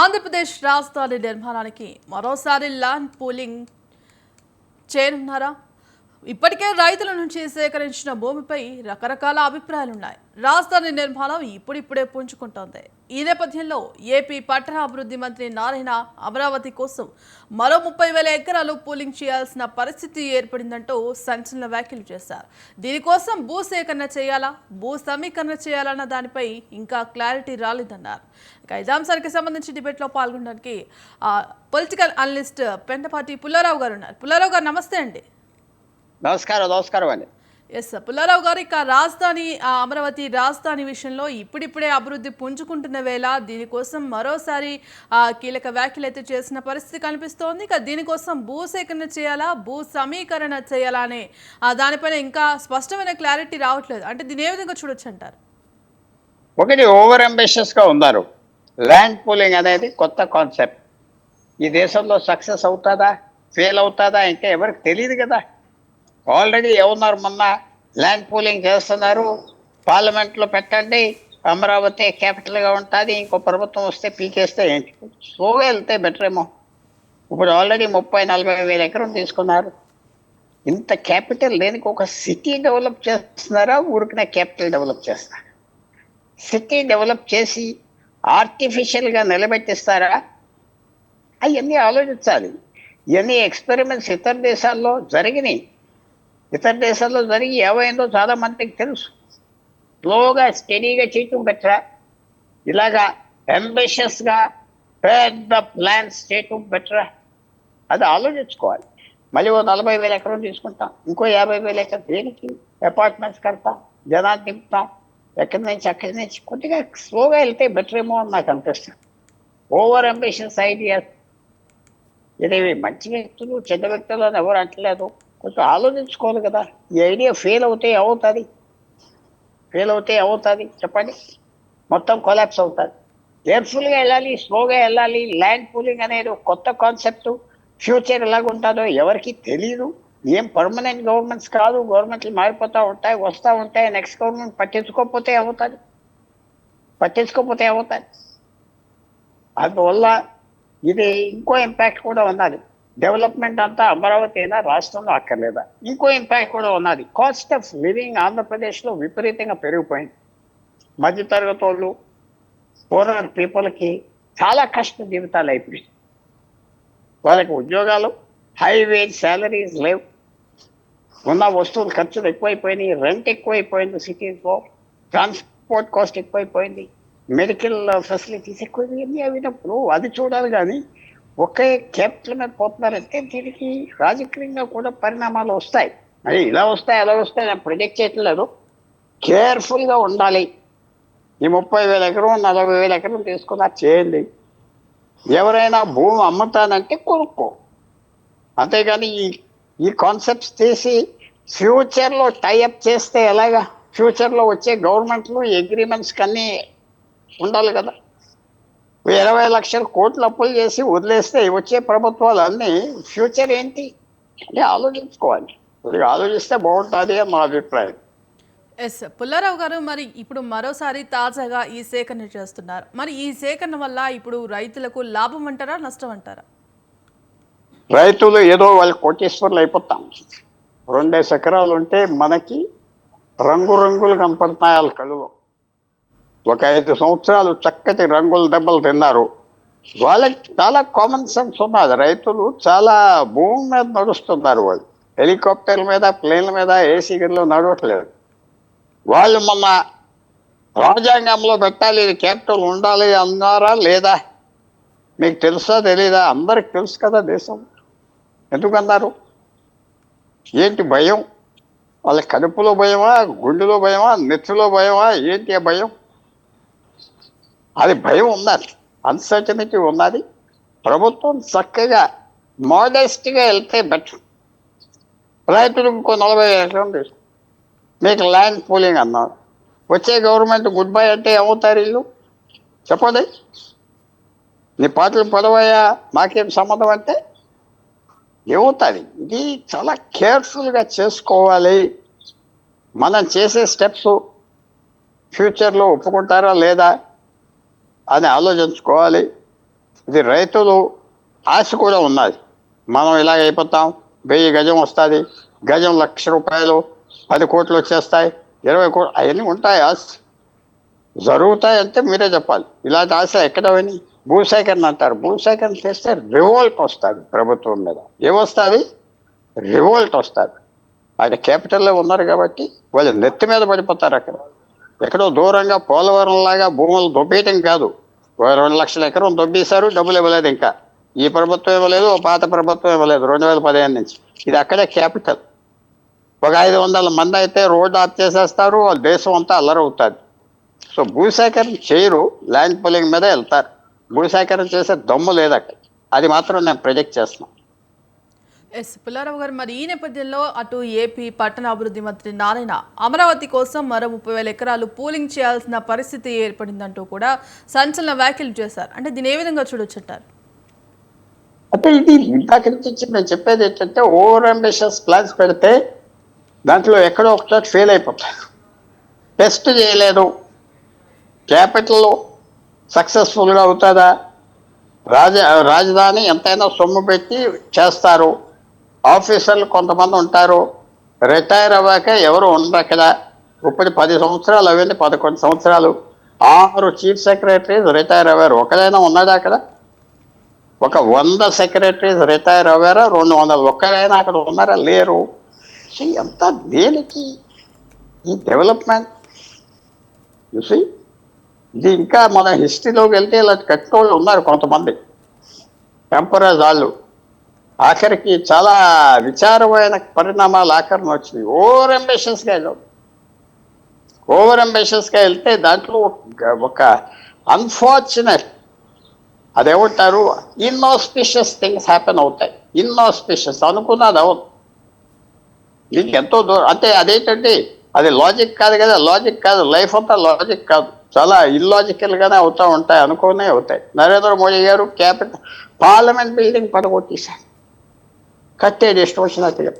ఆంధ్రప్రదేశ్ రాజధాని నిర్మాణానికి మరోసారి ల్యాండ్ పూలింగ్ చేయనున్నారా? ఇప్పటికే రైతుల నుంచి సేకరించిన భూమిపై రకరకాల అభిప్రాయాలున్నాయి. రాజధాని నిర్మాణం ఇప్పుడిప్పుడే పుంజుకుంటోంది. ఈ నేపథ్యంలో ఏపీ పట్టణాభివృద్ధి మంత్రి నారాయణ అమరావతి కోసం మరో ముప్పై వేల ఎకరాలు పూలింగ్ చేయాల్సిన పరిస్థితి ఏర్పడిందంటూ సంచలన వ్యాఖ్యలు చేశారు. దీనికోసం భూ సేకరణ చేయాలా భూ సమీకరణ చేయాలన్న దానిపై ఇంకా క్లారిటీ రాలేదన్నారు. ఇక సంబంధించి డిబేట్లో పాల్గొనడానికి పొలిటికల్ అనలిస్ట్ పెంటపాటి పుల్లారావు గారు ఉన్నారు. పుల్లారావు గారు నమస్తే అండి. నమస్కారం నమస్కారం అండి. ఎస్ పుల్లారావు గారు ఇక రాజధాని ఆ, అమరావతి రాజధాని విషయంలో ఇప్పుడిప్పుడే అభివృద్ధి పుంజుకుంటున్న వేళ దీనికోసం మరోసారి కీలక వ్యాఖ్యలు అయితే చేసిన పరిస్థితి కనిపిస్తోంది. ఇక దీనికోసం భూ సేకరణ చేయాలా భూ సమీకరణ చేయాలా అనే దానిపైన ఇంకా స్పష్టమైన క్లారిటీ రావట్లేదు. అంటే దీని ఏ విధంగా చూడొచ్చు అంటారు? ఒకటి ఓవర్ అంబిషియస్గా ఉన్నారు. ల్యాండ్ పూలింగ్ అనేది కొత్త కాన్సెప్ట్. ఈ దేశంలో సక్సెస్ అవుతుందా ఫెయిల్ అవుతుందా ఇంకా ఎవరికి తెలియదు కదా. ఆల్రెడీ ఎవరున్నారు మొన్న ల్యాండ్ పూలింగ్ చేస్తున్నారు. పార్లమెంట్లో పెట్టండి. అమరావతి క్యాపిటల్గా ఉంటుంది. ఇంకో ప్రభుత్వం వస్తే పీకేస్తే ఏంటి? స్లోగా వెళ్తే బెటర్ ఏమో. ఇప్పుడు ఆల్రెడీ ముప్పై నలభై వేల ఎకరం తీసుకున్నారు. ఇంత క్యాపిటల్ దేనికి? ఒక సిటీ డెవలప్ చేస్తున్నారా? ఊరికనే క్యాపిటల్ డెవలప్ చేస్తున్నారు? సిటీ డెవలప్ చేసి ఆర్టిఫిషియల్గా నిలబెట్టిస్తారా? అవన్నీ ఆలోచించాలి. ఇవన్నీ ఎక్స్పెరిమెంట్స్ ఇతర దేశాల్లో జరిగినాయి. ఇతర దేశాల్లో జరిగి ఏమైందో చాలా మందికి తెలుసు. స్లోగా స్టడీగా చేయటం బెటరా ఇలాగా అంబిషియస్గా పెద్ద ప్లాన్స్ చేయటం బెటరా అది ఆలోచించుకోవాలి. మళ్ళీ ఓ నలభై వేల ఎకరం తీసుకుంటాం. ఇంకో యాభై వేల ఎకరం దేనికి? అపార్ట్మెంట్స్ కడతాం జనాలు దింపుతాం ఎక్కడి నుంచి అక్కడి నుంచి? కొద్దిగా స్లోగా వెళ్తే బెటర్ ఏమో అని నాకు అనిపిస్తుంది. ఓవర్ అంబిషన్స్ ఐడియాస్ ఇది మంచి వ్యక్తులు చెడ్డ వ్యక్తులు అని ఎవరు అంటలేదు. కొంచెం ఆలోచించుకోవాలి కదా. ఈ ఐడియా ఫెయిల్ అవుతే అవుతుంది ఫెయిల్ అవుతే అవుతుంది చెప్పండి. మొత్తం కొలాప్స్ అవుతుంది. కేర్ఫుల్గా వెళ్ళాలి స్లోగా వెళ్ళాలి ల్యాండ్ పూలింగ్ అనేది ఒక కొత్త కాన్సెప్ట్ ఫ్యూచర్ ఎలాగుంటుందో ఎవరికి తెలియదు ఏం పర్మనెంట్ గవర్నమెంట్స్ కాదు గవర్నమెంట్లు మారిపోతూ ఉంటాయి వస్తూ ఉంటాయి నెక్స్ట్ గవర్నమెంట్ పట్టించుకోకపోతే అవుతుంది పట్టించుకోకపోతే అవుతుంది అందువల్ల ఇది ఇంకో ఇంపాక్ట్ కూడా ఉన్నది. డెవలప్మెంట్ అంతా అమరావతి అయినా రాష్ట్రంలో అక్కర్లేదా? ఇంకో ఇంపాక్ట్ కూడా ఉన్నది. కాస్ట్ ఆఫ్ లివింగ్ ఆంధ్రప్రదేశ్లో విపరీతంగా పెరిగిపోయింది. మధ్యతరగతి వాళ్ళు పూర్వర్ పీపుల్కి చాలా కష్ట జీవితాలు అయిపోయింది వాళ్ళకి ఉద్యోగాలు హై వేజ్ శాలరీస్ లేవు. ఉన్న వస్తువులు ఖర్చులు ఎక్కువైపోయినాయి. రెంట్ ఎక్కువైపోయింది సిటీస్లో ట్రాన్స్పోర్ట్ కాస్ట్ ఎక్కువైపోయింది. మెడికల్ ఫెసిలిటీస్ ఎక్కువైపోయింది అవినప్పుడు అది చూడాలి కానీ ఒకే క్యాపిటల్ మీద పోతున్నారంటే దీనికి రాజకీయంగా కూడా పరిణామాలు వస్తాయి. మరి ఇలా వస్తాయి అలా వస్తాయి నేను ప్రొజెక్ట్ చేయట్లేదు. కేర్ఫుల్గా ఉండాలి. ఈ ముప్పై వేల ఎకరం నలభై వేల ఎకరం తీసుకున్నా చేయండి. ఎవరైనా భూమి అమ్ముతానంటే కొనుక్కో. అంతేగాని ఈ ఈ కాన్సెప్ట్స్ తీసి ఫ్యూచర్లో టైఅప్ చేస్తే ఎలాగా? ఫ్యూచర్లో వచ్చే గవర్నమెంట్లు అగ్రిమెంట్స్కి అన్నీ ఉండాలి కదా. ఇరవై లక్షల కోట్లు అప్పులు చేసి వదిలేస్తే వచ్చే ప్రభుత్వాలు అన్నీ ఫ్యూచర్ ఏంటి అంటే ఆలోచించుకోవాలి. కొద్దిగా ఆలోచిస్తే బాగుంటుంది అని మా అభిప్రాయం. ఎస్ పుల్లారావు గారు మరి ఇప్పుడు మరోసారి తాజాగా ఈ సేకరణ చేస్తున్నారు. మరి ఈ సేకరణ వల్ల ఇప్పుడు రైతులకు లాభం అంటారా నష్టం అంటారా? రైతులు ఏదో వాళ్ళు కోటేశ్వర్లు అయిపోతాం. రెండేసి ఎకరాలు ఉంటే మనకి రంగు రంగులు కనపడతాయి వాళ్ళ కళ్ళలో ఒక ఐదు సంవత్సరాలు చక్కటి రంగుల దెబ్బలు తిన్నారు. వాళ్ళకి చాలా కామన్ సెన్స్ ఉన్నది. రైతులు చాలా భూమి మీద నడుస్తున్నారు వాళ్ళు. హెలికాప్టర్ల మీద ప్లేన్ల మీద ఏసీ గదిలో నడవట్లేదు. వాళ్ళు మొన్న రాజ్యాంగంలో పెట్టాలి ఇది క్యాపిటల్ ఉండాలి అన్నారా లేదా? మీకు తెలుసా తెలీదా? అందరికి తెలుసు కదా దేశం. ఎందుకన్నారు? ఏంటి భయం? వాళ్ళ కడుపులో భయమా గుండెలో భయమా నెత్తిలో భయమా? ఏంటి ఆ భయం? అది భయం ఉన్నది అన్సర్టనిటీ ఉన్నది. ప్రభుత్వం చక్కగా మోడెస్ట్గా వెళ్తే బెటర్ రైతులు ఇంకో నలభై ఎకరం మీకు ల్యాండ్ పూలింగ్ అన్నారు. వచ్చే గవర్నమెంట్ గుడ్ బై అంటే ఏమవుతారు వీళ్ళు? చెప్పండి. నీ పాటలు పొడవయ్యా మాకేం సంబంధం అంటే? ఏమవుతుంది? ఇది చాలా కేర్ఫుల్గా చేసుకోవాలి. మనం చేసే స్టెప్స్ ఫ్యూచర్లో ఒప్పుకుంటారా లేదా? అని ఆలోచించుకోవాలి. ఇది రైతులు ఆశ కూడా ఉన్నది. మనం ఇలాగ అయిపోతాం వెయ్యి గజం వస్తుంది గజం లక్ష రూపాయలు పది కోట్లు వచ్చేస్తాయి ఇరవై కోట్లు అవన్నీ ఉంటాయి ఆశ. జరుగుతాయి అంటే మీరే చెప్పాలి. ఇలాంటి ఆశ ఎక్కడ పోయినాయి భూసేకరణ అంటారు. భూసేకరణ చేస్తే రివోల్ట్ వస్తుంది ప్రభుత్వం మీద. ఏమొస్తుంది? రివోల్ట్ వస్తుంది. ఆయన క్యాపిటల్లో ఉన్నారు కాబట్టి వాళ్ళు నెత్తి మీద పడిపోతారు అక్కడ. ఎక్కడో దూరంగా పోలవరం లాగా భూములు దొబ్బేయటం కాదు. ఓ రెండు లక్షల ఎకరం దొబ్బేశారు డబ్బులు ఇవ్వలేదు ఇంకా. ఈ ప్రభుత్వం ఇవ్వలేదు పాత ప్రభుత్వం ఇవ్వలేదు రెండు వేల పదిహేను నుంచి. ఇది అక్కడే క్యాపిటల్. ఒక ఐదు వందల మంది అయితే రోడ్డు ఆఫ్ చేసేస్తారు ఆ దేశం అంతా అల్లరవుతుంది. సో భూసేకరణ చేయరు ల్యాండ్ పోలింగ్ మీద వెళ్తారు. భూసేకరణ చేసే దమ్ము లేదు అక్కడ. అది మాత్రం నేను ప్రొజెక్ట్ చేస్తున్నాను. ఎస్ పుల్లారావు గారు మరి ఈ నేపథ్యంలో అటు ఏపీ పట్టణాభివృద్ధి మంత్రి నారాయణ అమరావతి కోసం మరో ముప్పై వేల ఎకరాలు పూలింగ్ చేయాల్సిన పరిస్థితి ఏర్పడిందంటూ కూడా సంచలన వ్యాఖ్యలు చేశారు. అంటే దీని ఏ విధంగా చూడొచ్చంటారు అంటే ఇది ఇందాక నుంచి నేను చెప్పేది ఏంటంటే ఓవర్ అంబిషియస్ ప్లాన్స్ పెడితే దాంట్లో ఎక్కడో ఒకసారి ఫెయిల్ అయిపోతారు. టెస్ట్ చేయలేదు క్యాపిటల్ సక్సెస్ఫుల్గా అవుతుందా? రాజ రాజధాని ఎంతైనా సొమ్ము పెట్టి చేస్తారు. ఆఫీసర్లు కొంతమంది ఉంటారు. రిటైర్ అవ్వాక ఎవరు ఉండరు అక్కడ ఇప్పుడు పది సంవత్సరాలు అవన్నీ పదకొండు సంవత్సరాలు. ఆరు చీఫ్ సెక్రటరీస్ రిటైర్ అవ్వారు. ఒకరైనా ఉన్నాడా అక్కడ? ఒక వంద సెక్రటరీస్ రిటైర్ అవ్వారా? రెండు వందలు ఒక్కరైనా అక్కడ ఉన్నారా? లేరు. ఎంత దేనికి? ఈ డెవలప్మెంట్. చూసి ఇది ఇంకా మన హిస్టరీలోకి వెళ్తే ఇలా కట్టోళ్ళు ఉన్నారు కొంతమంది. టెంపరేజ్ వాళ్ళు. ఆఖరికి చాలా విచారమైన పరిణామాలు ఆఖరణ వచ్చినాయి. ఓవర్ అంబిషన్స్గా వెళ్ళాం. ఓవర్ అంబిషన్స్గా వెళ్తే దాంట్లో ఒక- అన్ఫార్చునేట్ అదేమంటారు? ఇన్ఆస్పిషియస్ థింగ్స్ హ్యాపెన్ అవుతాయి. ఇన్ఆస్పిషియస్ అనుకున్నది అవును మీకు ఎంతో దూరం అంటే అదేంటంటే అది లాజిక్ కాదు కదా లాజిక్ కాదు. లైఫ్ అంతా లాజిక్ కాదు. చాలా ఇల్లాజికల్గానే అవుతూ ఉంటాయి అనుకోనే అవుతాయి. నరేంద్ర మోడీ గారు క్యాపిటల్ పార్లమెంట్ బిల్డింగ్ పడగొట్టేశారు. కట్టేది ఇష్టం వచ్చినట్టుగా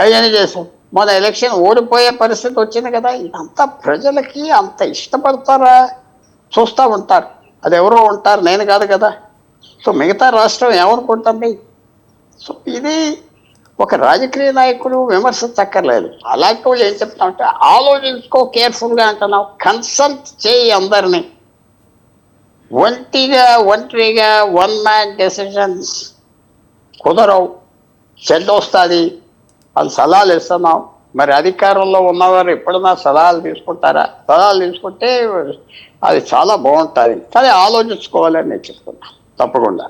అవన్నీ చేసాం మన ఎలక్షన్ ఓడిపోయే పరిస్థితి వచ్చింది కదా ఇదంతా ప్రజలకి అంత ఇష్టపడతారా? చూస్తూ ఉంటారు. అది ఎవరో ఉంటారు నేను కాదు కదా. సో మిగతా రాష్ట్రం ఏమనుకుంటుంది? సో ఇది ఒక రాజకీయ నాయకుడు విమర్శించక్కర్లేదు. అలాంటి వాళ్ళు ఏం చెప్తామంటే ఆలోచించుకో కేర్ఫుల్గా అంటున్నావు. కన్సల్ట్ చేయి అందరినీ. ఒంటిగా ఒంటరిగా వన్ మ్యాన్ డెసిషన్స్ కుదరవు. చెడ్డ వస్తుంది. అది సలహాలు ఇస్తున్నాం. మరి అధికారంలో ఉన్నవారు ఎప్పుడన్నా సలహాలు తీసుకుంటారా? సలహాలు తీసుకుంటే అది చాలా బాగుంటుంది. కానీ ఆలోచించుకోవాలని నేను చెప్తున్నా. తప్పకుండా.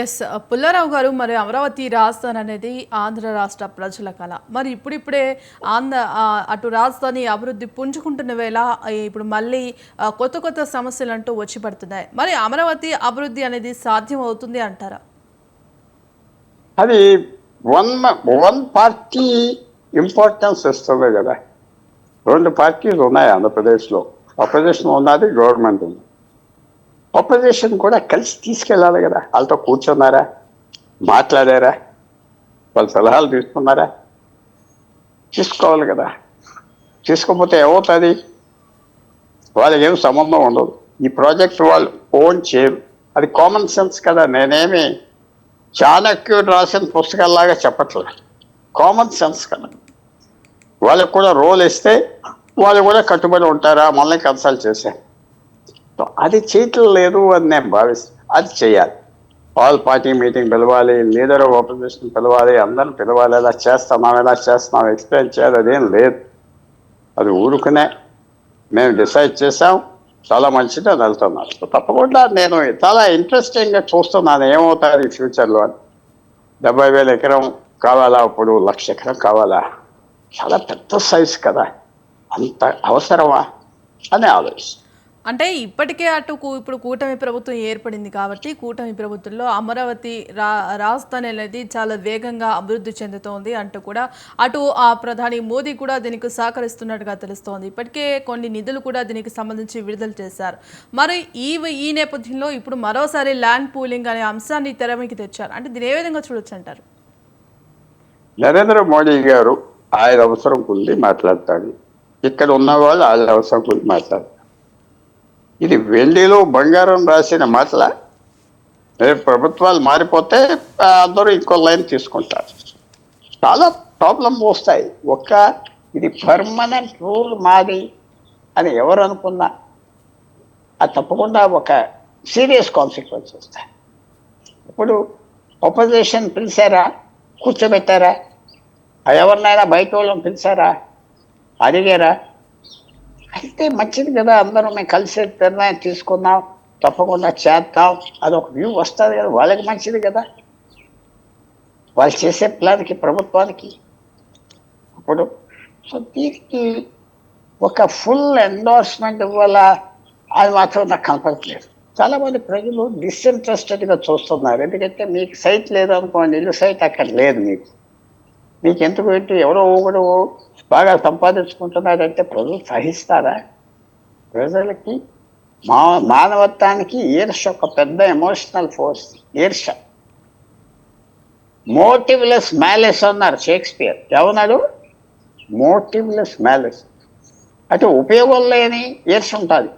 ఎస్ uh, పుల్లారావు గారు మరి అమరావతి రాజధాని అనేది ఆంధ్ర రాష్ట్ర ప్రజల కళ. మరి ఇప్పుడిప్పుడే ఆంధ్ర అటు రాజధాని అభివృద్ధి పుంజుకుంటున్న వేళ ఇప్పుడు మళ్ళీ కొత్త కొత్త సమస్యలు అంటూ వచ్చి పడుతున్నాయి. మరి అమరావతి అభివృద్ధి అనేది సాధ్యం అవుతుంది అంటారా? అది వన్ వన్ పార్టీ ఇంపార్టెన్స్ ఇస్తుంది కదా. రెండు పార్టీలు ఉన్నాయి ఆంధ్రప్రదేశ్లో? అపోజిషన్ ఉన్నది గవర్నమెంట్ ఉంది. అపోజిషన్ కూడా కలిసి తీసుకెళ్ళాలి కదా. వాళ్ళతో కూర్చున్నారా? మాట్లాడారా? వాళ్ళ సలహాలు తీసుకున్నారా? తీసుకోవాలి కదా. తీసుకోకపోతే ఏమవుతుంది? వాళ్ళకి ఏం సంబంధం ఉండదు. ఈ ప్రాజెక్ట్ వాళ్ళు ఓన్ చేయరు. అది కామన్ సెన్స్ కదా. నేనేమి చాణక్యుడు రాసిన పుస్తకాల్లాగా చెప్పట్లేదు కామన్ సెన్స్ కనుక వాళ్ళకు కూడా రోల్ ఇస్తే వాళ్ళు కూడా కట్టుబడి ఉంటారా? మనల్ని కన్సల్ట్ చేసే అది చేయటం లేదు అని నేను భావిస్తాను అది చేయాలి. ఆల్ పార్టీ మీటింగ్ పిలవాలి లీడర్ ఆఫ్ ఆపోజిషన్ పిలవాలి అందరిని పిలవాలి. ఎలా చేస్తున్నాం ఎలా చేస్తున్నాం? ఎక్స్ప్లెయిన్ చేయాలి. అదేం లేదు. అది ఊరుకునే. మేము డిసైడ్ చేసాం చాలా మంచిది అని వెళ్తున్నాను సో తప్పకుండా నేను చాలా ఇంట్రెస్టింగ్గా చూస్తున్నాను ఏమవుతుంది ఈ ఫ్యూచర్లో అని. డెబ్బై వేల ఎకరం కావాలా అప్పుడు? లక్ష ఎకరం కావాలా? చాలా పెద్ద సైజ్ కదా. అంత అవసరమా? అని ఆలోచిస్తాను అంటే ఇప్పటికే అటు ఇప్పుడు కూటమి ప్రభుత్వం ఏర్పడింది కాబట్టి కూటమి ప్రభుత్వంలో అమరావతి రా రాజధాని అనేది చాలా వేగంగా అభివృద్ధి చెందుతోంది అంటూ కూడా అటు ఆ ప్రధాని మోదీ కూడా దీనికి సహకరిస్తున్నట్టుగా తెలుస్తోంది. ఇప్పటికే కొన్ని నిధులు కూడా దీనికి సంబంధించి విడుదల చేశారు. మరి ఈ ఈ నేపథ్యంలో ఇప్పుడు మరోసారి ల్యాండ్ పూలింగ్ అనే అంశాన్ని తెరమికి తెచ్చారు. అంటే దీని ఏ విధంగా చూడొచ్చు అంటారు? నరేంద్ర మోడీ గారు ఆయన అవసరం కొద్ది మాట్లాడతాడు. ఇక్కడ ఉన్న వాళ్ళు ఆయన అవసరం కొద్ది మాట్లాడతారు. ఇది వెండిలో బంగారం రాసిన మాటల? రేపు ప్రభుత్వాలు మారిపోతే అందరూ ఇంకో లైన్ తీసుకుంటారు. చాలా ప్రాబ్లం వస్తాయి. ఒక్క ఇది పర్మనెంట్ రూల్ మాది అని ఎవరు అనుకున్నా అది తప్పకుండా ఒక సీరియస్ కాన్సిక్వెన్స్ వస్తాయి. ఇప్పుడు ఆపోజిషన్ పిలిచారా? కూర్చోబెట్టారా? ఎవరినైనా బయట వాళ్ళని పిలిచారా? అడిగారా? అయితే మంచిది కదా అందరం మేము కలిసి నిర్ణయం తీసుకుందాం తప్పకుండా చేద్దాం అదొక వ్యూ వస్తుంది కదా వాళ్ళకి మంచిది కదా. వాళ్ళు చేసే ప్లాన్కి ప్రభుత్వానికి. అప్పుడు సో దీనికి ఒక ఫుల్ ఎండోర్స్మెంట్ వల్ల అది మాత్రం నాకు కనపడట్లేదు. చాలామంది ప్రజలు డిస్ఇంట్రెస్టెడ్గా చూస్తున్నారు. ఎందుకంటే మీకు సైట్ లేదనుకోండి ఇల్లు సైట్ అక్కడ లేదు మీకు. మీకు ఎందుకు పెట్టి ఎవరో ఒకడు బాగా సంపాదించుకుంటున్నారంటే ప్రజలు సహిస్తారా? ప్రజలకి మా మానవత్వానికి ఈర్ష ఒక పెద్ద ఎమోషనల్ ఫోర్స్ ఈర్ష. మోటివ్లెస్ మ్యాలెస్ అన్నారు షేక్స్పియర్ ఏమన్నాడు? మోటివ్లెస్ మ్యాలెస్ అంటే ఉపయోగం లేని ఈర్ష ఉంటుంది.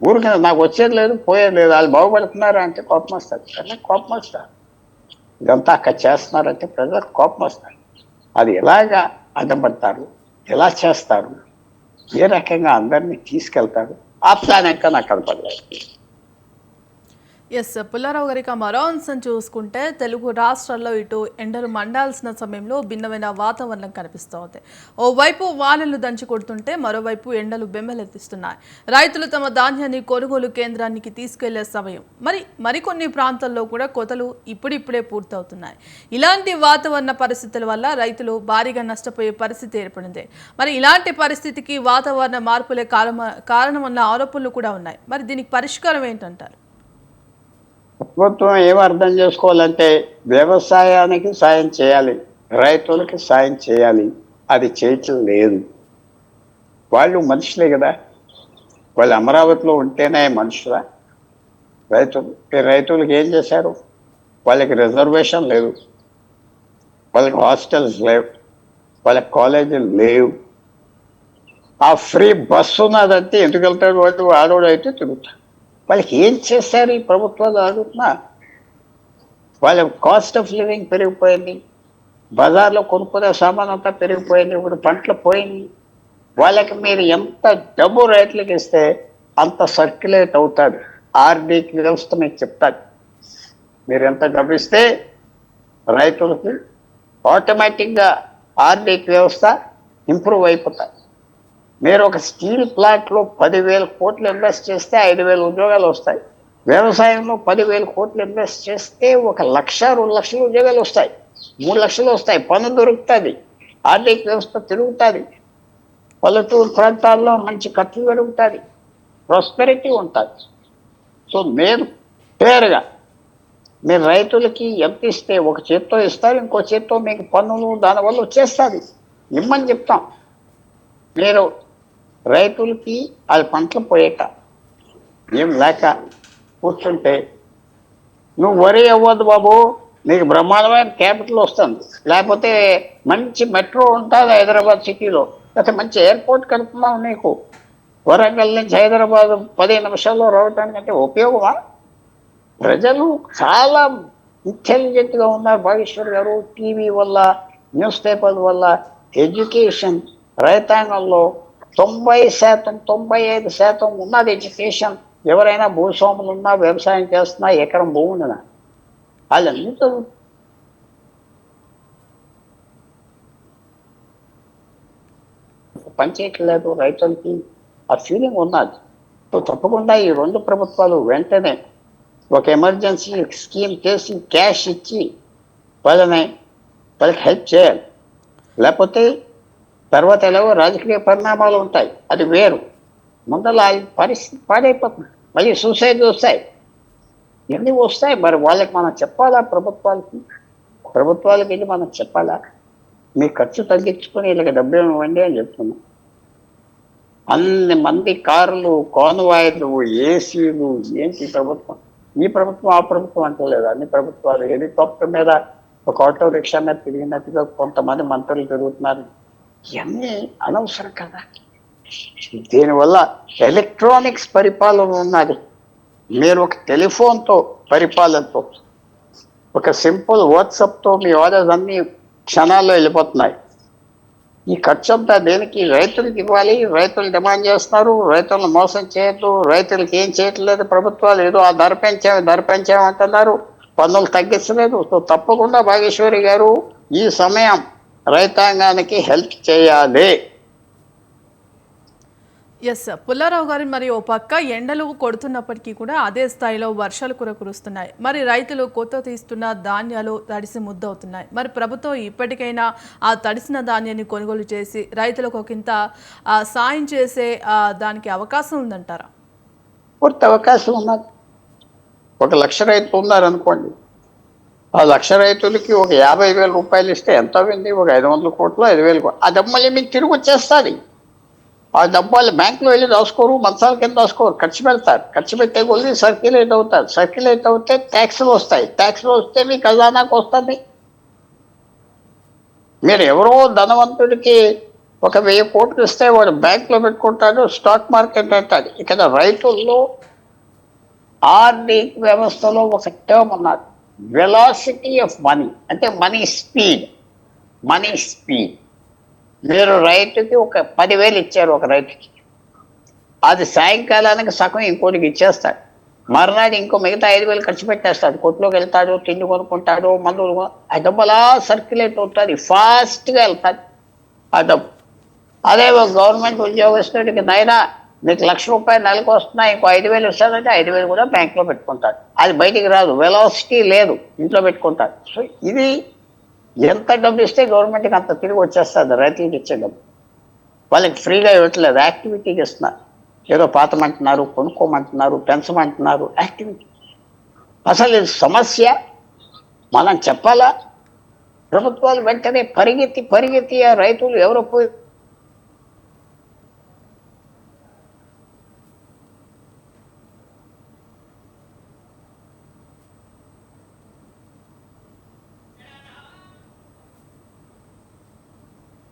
ఊరికి నాకు వచ్చేది లేదు పోయేది లేదు. వాళ్ళు బాగుపడుతున్నారు అంటే కోపం వస్తారు ప్రజలకు కోపం వస్తారు ఇదంతా అక్కడ చేస్తున్నారంటే ప్రజలకు కోపం వస్తారు అది ఎలాగా అడ్డపడతారు? ఎలా చేస్తారు? ఏ రకంగా అందరినీ తీసుకెళ్తారు? ఆ ప్లాన్ ఇంకా నాకు కనపడలేదు. ఎస్ పుల్లారావు గారి మరో అంశం చూసుకుంటే తెలుగు రాష్ట్రాల్లో ఇటు ఎండలు మండాల్సిన సమయంలో భిన్నమైన వాతావరణం కనిపిస్తోంది. ఓవైపు వానలు దంచి కొడుతుంటే మరోవైపు ఎండలు బెంబలెత్తిస్తున్నాయి. రైతులు తమ ధాన్యాన్ని కొనుగోలు కేంద్రానికి తీసుకెళ్ళే సమయం. మరి మరికొన్ని ప్రాంతాల్లో కూడా కోతలు ఇప్పుడిప్పుడే పూర్తవుతున్నాయి. ఇలాంటి వాతావరణ పరిస్థితుల వల్ల రైతులు భారీగా నష్టపోయే పరిస్థితి ఏర్పడింది. మరి ఇలాంటి పరిస్థితికి వాతావరణ మార్పులే కారణమన్న ఆరోపణలు కూడా ఉన్నాయి. మరి దీనికి పరిష్కారం ఏంటంటారు? ప్రభుత్వం ఏం అర్థం చేసుకోవాలంటే వ్యవసాయానికి సాయం చేయాలి రైతులకి సాయం చేయాలి. అది చేయటం లేదు. వాళ్ళు మనుషులే కదా. వాళ్ళు అమరావతిలో ఉంటేనే మనుషులా. రైతులు రైతులకు ఏం చేశారు? వాళ్ళకి రిజర్వేషన్ లేదు. వాళ్ళకి హాస్టల్స్ లేవు. వాళ్ళకి కాలేజీలు లేవు. ఆ ఫ్రీ బస్సు ఉన్నదంటే ఎందుకు వెళ్తాడు? వాడు ఆడోడు అయితే తిరుగుతాడు వాళ్ళకి ఏం చేశారు ఈ ప్రభుత్వాలు అడుగుతున్నా వాళ్ళ కాస్ట్ ఆఫ్ లివింగ్ పెరిగిపోయింది. బజార్లో కొనుక్కునే సామాన్ అంతా పెరిగిపోయింది. ఇప్పుడు పంటలు పోయింది. వాళ్ళకి మీరు ఎంత డబ్బు రైతులకు ఇస్తే అంత సర్క్యులేట్ అవుతాడు. ఆర్థిక వ్యవస్థ మీకు చెప్తాడు మీరు ఎంత డబ్బు ఇస్తే రైతులకి ఆటోమేటిక్గా ఆర్థిక వ్యవస్థ ఇంప్రూవ్ అయిపోతాయి. మీరు ఒక స్టీల్ ప్లాంట్లో పదివేల కోట్లు ఇన్వెస్ట్ చేస్తే ఐదు వేల ఉద్యోగాలు వస్తాయి. వ్యవసాయంలో పదివేల కోట్లు ఇన్వెస్ట్ చేస్తే ఒక లక్ష రెండు లక్షల ఉద్యోగాలు వస్తాయి. మూడు లక్షలు వస్తాయి. పన్ను దొరుకుతుంది. ఆర్థిక వ్యవస్థ తిరుగుతుంది. పల్లెటూరు ప్రాంతాల్లో మంచి ఖర్చు పెరుగుతుంది. ప్రాస్పెరిటీ ఉంటుంది. సో మీరు పేరుగా మీరు రైతులకి ఎంత ఇస్తే ఒక చేత్తో ఇస్తారు ఇంకో చేత్తో మీకు పన్నులు దానివల్ల వచ్చేస్తుంది. ఇమ్మని చెప్తాం. మీరు రైతులకి అది పంటలు పోయేట. ఏం లేక కూర్చుంటే నువ్వు వరి అవ్వద్దు బాబు నీకు బ్రహ్మాండమైన క్యాపిటల్ వస్తుంది. లేకపోతే మంచి మెట్రో ఉంటుంది హైదరాబాద్ సిటీలో. లేకపోతే మంచి ఎయిర్పోర్ట్ కడుతున్నావు నీకు. వరంగల్ నుంచి హైదరాబాద్ పదిహేను నిమిషాల్లో రావటానికంటే ఉపయోగమా? ప్రజలు చాలా ఇంటెలిజెంట్గా ఉన్నారు భాగేశ్వర్ గారు. టీవీ వల్ల న్యూస్ పేపర్ వల్ల ఎడ్యుకేషన్ రైతాంగంలో తొంభై శాతం తొంభై ఐదు శాతం ఉన్నది ఎడ్యుకేషన్. ఎవరైనా భూస్వాములు ఉన్నా వ్యవసాయం చేస్తున్నా ఎకరం భూమి ఉన్నదా? వాళ్ళన్నీ పనిచేయట్లేదు రైతులకి ఆ ఫీలింగ్ ఉన్నది. తప్పకుండా ఈ రెండు ప్రభుత్వాలు వెంటనే ఒక ఎమర్జెన్సీ స్కీమ్ చేసి క్యాష్ ఇచ్చి వాళ్ళని వాళ్ళకి హెల్ప్ చేయాలి. లేకపోతే తర్వాత ఎలాగో రాజకీయ పరిణామాలు ఉంటాయి. అది వేరు. ముందర పరిస్థితి పాడైపోతుంది. మళ్ళీ సూసైడ్ వస్తాయి. ఇవన్నీ వస్తాయి. మరి వాళ్ళకి మనం చెప్పాలా ప్రభుత్వాలకి? ప్రభుత్వాలకి వెళ్ళి మనం చెప్పాలా? మీ ఖర్చు తగ్గించుకొని వీళ్ళకి డబ్బులు ఇవ్వండి అని చెప్తున్నాం. అన్ని మంది కార్లు కాన్వాయిలు ఏసీలు ఏంటి ప్రభుత్వం? ఈ ప్రభుత్వం ఆ ప్రభుత్వం అంటలేదు. అన్ని ప్రభుత్వాలు. హెలికాప్టర్ మీద ఒక ఆటో రిక్షా మీద తిరిగినట్టుగా కొంతమంది మంత్రులు తిరుగుతున్నారు. ఇవన్నీ అనవసరం కదా. దీనివల్ల ఎలక్ట్రానిక్స్ పరిపాలన ఉన్నది. మీరు ఒక టెలిఫోన్తో పరిపాలనతో ఒక సింపుల్ వాట్సాప్తో మీ ఆర్డర్స్ అన్నీ క్షణాల్లో వెళ్ళిపోతున్నాయి. ఈ ఖర్చు అంతా దేనికి? రైతులకు ఇవ్వాలి రైతులు డిమాండ్ చేస్తున్నారు రైతులను మోసం చేయొద్దు రైతులకి ఏం చేయట్లేదు ప్రభుత్వాలు ఏదో ఆ ధర పెంచాము ధర పెంచామంటున్నారు పన్నులు తగ్గించలేదు. సో తప్పకుండా భాగేశ్వరి గారు ఈ సమయం రైతాంగానికి హెల్ప్ చేయాలి. ఎస్ పుల్లారావు గారు మరి ఓ పక్క ఎండలు కొడుతున్నప్పటికీ కూడా అదే స్థాయిలో వర్షాలు కూడా కురుస్తున్నాయి. మరి రైతులు కొత్త తీస్తున్న ధాన్యాలు తడిసి ముద్దవుతున్నాయి. మరి ప్రభుత్వం ఇప్పటికైనా ఆ తడిసిన ధాన్యాన్ని కొనుగోలు చేసి రైతులకు ఒకంత సాయం చేసే దానికి అవకాశం ఉందంటారా? పూర్తి అవకాశం ఉన్నది. ఒక లక్ష రైతులు ఉన్నారనుకోండి. ఆ లక్ష రైతులకి ఒక యాభై వేల రూపాయలు ఇస్తే ఎంత అయింది? ఒక ఐదు వందల కోట్లు ఐదు వేలు కోట్లు. ఆ డబ్బు మళ్ళీ మీకు తిరిగి వచ్చేస్తుంది ఆ డబ్బు వాళ్ళు బ్యాంకులో వెళ్ళి దాచుకోరు మంచాల కింద దాచుకోరు ఖర్చు పెడతారు. ఖర్చు పెట్టే కొద్ది సర్క్యులేట్ అవుతారు. సర్క్యులేట్ అవుతే ట్యాక్స్లు వస్తాయి. ట్యాక్స్లు వస్తే మీ ఖజానాకు వస్తుంది. మీరు ఎవరో ధనవంతుడికి ఒక వెయ్యి కోట్లు ఇస్తే వాడు బ్యాంకులో పెట్టుకుంటాడు స్టాక్ మార్కెట్ అంటాడు. ఇక్కడ రైతుల్లో ఆర్థిక వ్యవస్థలో ఒక టర్మ్ ఉన్నది. వెలాసిటీ ఆఫ్ మనీ అంటే మనీ స్పీడ్ మనీ స్పీడ్ మీరు రైతుకి ఒక పదివేలు ఇచ్చారు ఒక రైతుకి. అది సాయంకాలానికి సగం ఇంకోటికి ఇచ్చేస్తాడు. మర్నాడు ఇంకో మిగతా ఐదు వేలు ఖర్చు పెట్టేస్తాడు. కొట్లోకి వెళ్తాడు తిండి కొనుక్కుంటాడు మందులు ఆ డబ్బు అలా సర్క్యులేట్ అవుతుంది ఫాస్ట్గా వెళ్తాడు ఆ డబ్బు. అదే ఒక గవర్నమెంట్ ఉద్యోగస్తుడికి నైనా నీకు లక్ష రూపాయలు నెలకు వస్తున్నాయి ఇంకో ఐదు వేలు ఇస్తానంటే ఐదు వేలు కూడా బ్యాంక్లో పెట్టుకుంటాడు అది బయటికి రాదు వెలాసిటీ లేదు ఇంట్లో పెట్టుకుంటాడు సో ఇది ఎంత డబ్బు ఇస్తే గవర్నమెంట్కి అంత తిరిగి వచ్చేస్తుంది రైతులకు ఇచ్చే డబ్బు. వాళ్ళకి ఫ్రీగా ఇవ్వట్లేదు యాక్టివిటీకి ఇస్తున్నారు ఏదో పాతమంటున్నారు కొనుక్కోమంటున్నారు పెంచమంటున్నారు యాక్టివిటీ. అసలు ఇది సమస్య? మనం చెప్పాలా? ప్రభుత్వాలు వెంటనే పరిగెత్తి పరిగెత్తి ఆ రైతులు ఎవరో పోయి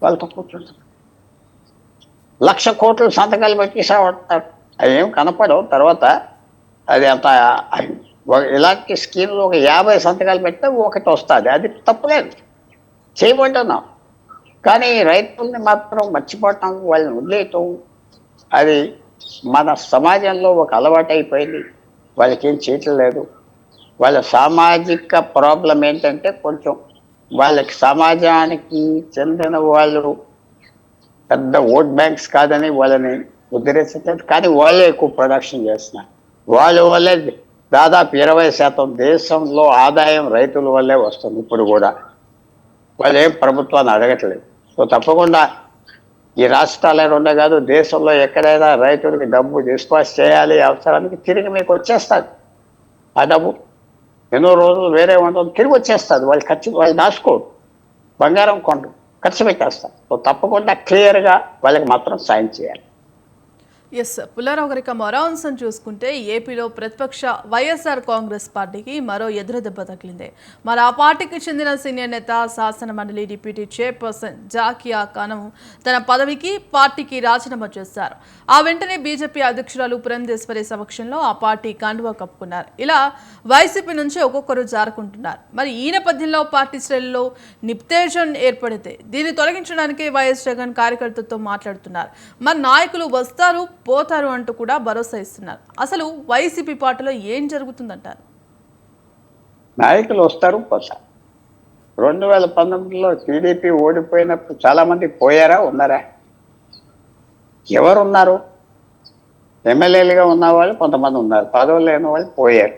వాళ్ళతో కూర్చుంటారు లక్ష కోట్లు సంతకాలు పెట్టేసామంటారు అవి ఏం కనపడవు. తర్వాత అది అంత ఇలాంటి స్కీమ్లు ఒక యాభై సంతకాలు పెడితే ఒకటి వస్తుంది. అది తప్పులేదు. చేయబడ్డాం కానీ రైతుల్ని మాత్రం మర్చిపోవటం వాళ్ళని వదిలేయటం. అది మన సమాజంలో ఒక అలవాటు అయిపోయింది వాళ్ళకేం చేయటం లేదు వాళ్ళ సామాజిక ప్రాబ్లం ఏంటంటే కొంచెం వాళ్ళకి సమాజానికి చెందిన వాళ్ళు పెద్ద ఓట్ బ్యాంక్స్ కాదని వాళ్ళని ఉద్ధరించలేదు కానీ వాళ్ళే ఎక్కువ ప్రొడక్షన్ చేస్తున్నారు. వాళ్ళ వల్లే దాదాపు ఇరవై శాతం దేశంలో ఆదాయం రైతుల వల్లే వస్తుంది ఇప్పుడు కూడా. వాళ్ళు ఏం ప్రభుత్వాన్ని అడగట్లేదు. సో తప్పకుండా ఈ రాష్ట్రాలే ఉండే కాదు దేశంలో ఎక్కడైనా రైతులకి డబ్బు డిస్పాస్ చేయాలి అవసరానికి తిరిగి మీకు వచ్చేస్తారు ఆ డబ్బు ఎన్నో రోజులు వేరే ఉండదు తిరిగి వచ్చేస్తుంది. వాళ్ళు ఖర్చు వాళ్ళు దాచుకోడు బంగారం కొండు ఖర్చు పెట్టేస్తారు. సో తప్పకుండా క్లియర్గా వాళ్ళకి మాత్రం సాయం చేయాలి. ఎస్ పుల్లారావు గారి ఇక చూసుకుంటే ఏపీలో ప్రతిపక్ష వైఎస్ఆర్ కాంగ్రెస్ పార్టీకి మరో ఎదురుదెబ్బ తగిలింది. మరి ఆ పార్టీకి చెందిన సీనియర్ నేత శాసన మండలి డిప్యూటీ చైర్పర్సన్ జాకియా ఖానం తన పదవికి పార్టీకి రాజీనామా చేశారు. ఆ వెంటనే బీజేపీ అధ్యక్షురాలు పురంధేశ్వరి సమక్షంలో ఆ పార్టీ కండువా కప్పుకున్నారు. ఇలా వైసీపీ నుంచి ఒక్కొక్కరు జారుకుంటున్నారు. మరి ఈ నేపథ్యంలో పార్టీ శ్రేణుల్లో నిప్తేజన్ ఏర్పడితే దీన్ని తొలగించడానికి వైఎస్ జగన్ కార్యకర్తలతో మాట్లాడుతున్నారు. మరి నాయకులు వస్తారు పోతారు అంటూ కూడా భరోసా ఇస్తున్నారు. అసలు వైసీపీ పార్టీలో ఏం జరుగుతుందంటారు? నాయకులు వస్తారు పోతారు. రెండు వేల పంతొమ్మిదిలో టీడీపీ ఓడిపోయినప్పుడు చాలామంది పోయారా ఉన్నారా? ఎవరు ఉన్నారు ఎమ్మెల్యేలుగా ఉన్న వాళ్ళు కొంతమంది ఉన్నారు. పదవులు లేని వాళ్ళు పోయారు.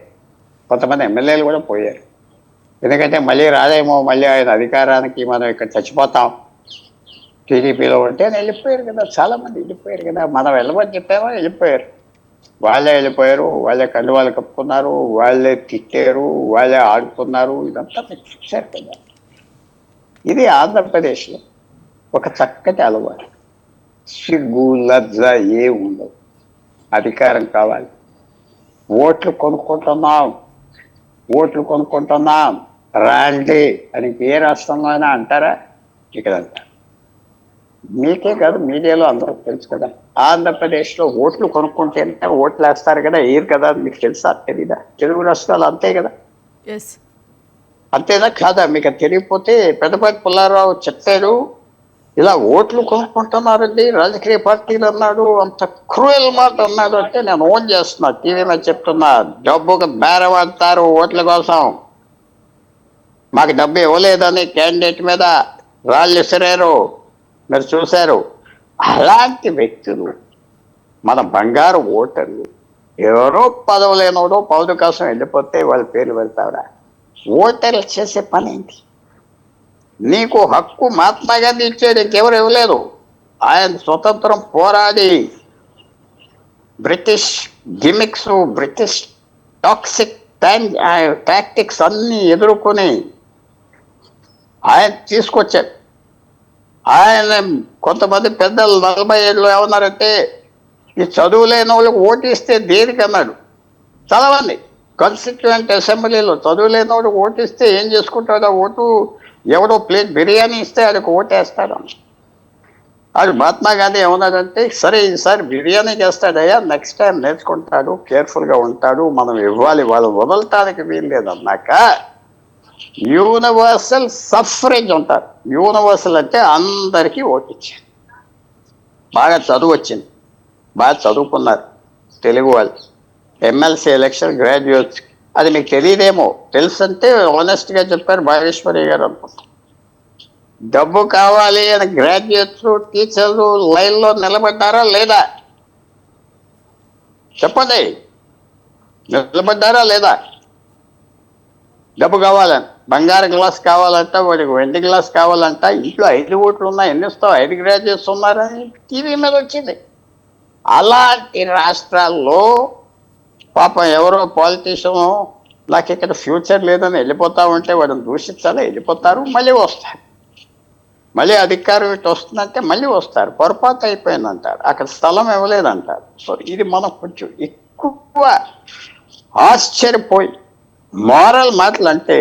కొంతమంది ఎమ్మెల్యేలు కూడా పోయారు. ఎందుకంటే మళ్ళీ రాదేమో మళ్ళీ ఆయన అధికారానికి మనం ఇక్కడ చచ్చిపోతాం. టీడీపీలో ఉంటే వెళ్ళిపోయారు కదా చాలామంది వెళ్ళిపోయారు కదా. మనం వెళ్ళమని చెప్పామో? వెళ్ళిపోయారు. వాళ్ళే వెళ్ళిపోయారు వాళ్ళే కండువాలు కప్పుకున్నారు వాళ్ళే తిట్టారు వాళ్ళే ఆడుకున్నారు. ఇదంతా మీకు చూశారు కదా. ఇది ఆంధ్రప్రదేశ్లో ఒక చక్కటి అలవాటు. సిగ్గు లజ్జ ఏ ఉండవు. అధికారం కావాలి. ఓట్లు కొనుక్కుంటున్నాం. ఓట్లు కొనుక్కుంటున్నాం. రాండి అని ఏ రాష్ట్రంలో అయినా అంటారా? ఇక్కడ అంటారు మీకే కాదు మీడియాలో అందరూ తెలుసు కదా. ఆంధ్రప్రదేశ్లో ఓట్లు కొనుక్కుంటేనే ఓట్లు వేస్తారు కదా ఏరు కదా మీకు తెలుసా? తెలీదా? తెలుగు రాష్ట్రాలు అంతే కదా. అంతేనా? కాదా? మీకు తెలియకపోతే పెద్దపాటి పుల్లారావు చెప్పారు ఇలా ఓట్లు కొనుక్కుంటున్నారండి రాజకీయ పార్టీలు అన్నాడు అంత క్రూయల్ మాట అన్నాడు అంటే నేను ఓన్ చేస్తున్నా టీవీ మీద చెప్తున్నా డబ్బుకు బేరవాడతారు ఓట్ల కోసం. మాకు డబ్బు ఇవ్వలేదని క్యాండిడేట్ మీద రాళ్ళు విసిరారు. మీరు చూశారు అలాంటి వ్యక్తులు మన బంగారు ఓటర్లు ఎవరో పదవి లేనోడో పదవి కోసం వెళ్ళిపోతే వాళ్ళ పేర్లు వెళ్తారా ఓటర్లు చేసే పని ఏంటి? నీకు హక్కు మహాత్మా గాంధీ ఇచ్చాడు ఇంకెవరు ఇవ్వలేదు. ఆయన స్వతంత్రం పోరాడి British gimmicks British toxic tactics అన్నీ ఎదుర్కొని ఆయన తీసుకొచ్చాడు ఆయన కొంతమంది పెద్దలు నలభై ఏళ్ళు ఏమన్నారంటే ఈ చదువు లేని వాళ్ళకి ఓటిస్తే దేనికన్నాడు చదవండి. కాన్స్టిట్యూయెంట్ అసెంబ్లీలో చదువు లేని వాడు ఓటిస్తే ఏం చేసుకుంటాడో? ఓటు ఎవడో ప్లేట్ బిర్యానీ ఇస్తే ఆడికి ఓటేస్తాడు వేస్తాడు అది మహాత్మా గాంధీ ఏమన్నాడంటే సరే ఈసారి బిర్యానీ చేస్తాడయ్యా నెక్స్ట్ టైం నేర్చుకుంటాడు కేర్ఫుల్గా ఉంటాడు మనం ఇవ్వాలి వాళ్ళు వదలటానికి వీలు లేదన్నాక యూనివర్సల్ సఫరేజ్ ఉంటారు. యూనివర్సల్ అంటే అందరికీ ఓటు ఇచ్చారు బాగా చదువు వచ్చింది బాగా చదువుకున్నారు తెలుగు వాళ్ళు. ఎమ్మెల్సీ ఎలక్షన్ గ్రాడ్యుయేట్స్ అది మీకు తెలియదేమో. తెలుసు అంటే ఆనెస్ట్గా చెప్పారు భాగేశ్వరి గారు అనుకుంటా. డబ్బు కావాలి అని గ్రాడ్యుయేట్స్ టీచర్లు లైన్లో నిలబడ్డారా లేదా? చెప్పండి. నిలబడ్డారా లేదా? డబ్బు కావాలని బంగారు గ్లాస్ కావాలంట వాడికి వెండి గ్లాస్ కావాలంట ఇంట్లో ఐదు ఓట్లు ఉన్నాయి ఎన్ని ఇస్తావు? ఐదు గ్రాడ్యుయేట్స్ ఉన్నారని టీవీ మీద వచ్చింది. అలాంటి రాష్ట్రాల్లో పాపం ఎవరో పాలిటీషియను నాకు ఇక్కడ ఫ్యూచర్ లేదని వెళ్ళిపోతా ఉంటే వాడిని దూషించాలి వెళ్ళిపోతారు మళ్ళీ వస్తారు. మళ్ళీ అధికారం ఇటు వస్తుందంటే మళ్ళీ వస్తారు. పొరపాటు అయిపోయిందంటారు. అక్కడ స్థలం ఇవ్వలేదంటారు. సో ఇది మనం కొంచెం ఎక్కువ ఆశ్చర్యపోయి మారల్ మాటలు అంటే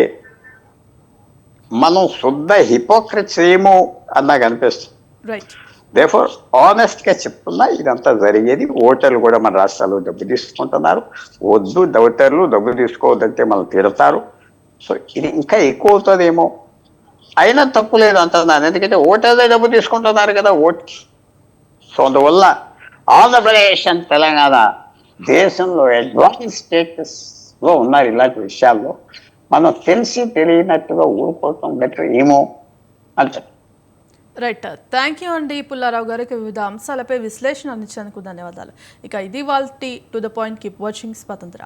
మనం శుద్ధ హిపోక్రిట్స్ ఏమో అని నాకు అనిపిస్తుంది. రైట్ దేఫోర్ ఆనెస్ట్గా చెప్తున్నా ఇదంతా జరిగేది. ఓటర్లు కూడా మన రాష్ట్రాల్లో డబ్బు తీసుకుంటున్నారు. వద్దు ఓటర్లు డబ్బు తీసుకోవద్దంటే మనం తిడతారు. సో ఇది ఇంకా ఎక్కువ అవుతుందేమో. అయినా తప్పు లేదు అంటున్నాను. ఎందుకంటే ఓటర్లే డబ్బు తీసుకుంటున్నారు కదా ఓట్కి. సో అందువల్ల ఆంధ్రప్రదేశ్ అండ్ తెలంగాణ దేశంలో అడ్వాన్స్ స్టేటస్లో ఉన్నారు ఇలాంటి విషయాల్లో. మనం తెలిసి తెలియనట్టుగా ఊరుకోవటం బెటర్ ఏమో అంటే రైట్. థ్యాంక్ యూ అండి పుల్లారావు గారికి వివిధ అంశాలపై విశ్లేషణ అందించేందుకు ధన్యవాదాలు. ఇక ఇది వాళ్ళ to the point keep watching స్వతంత్ర.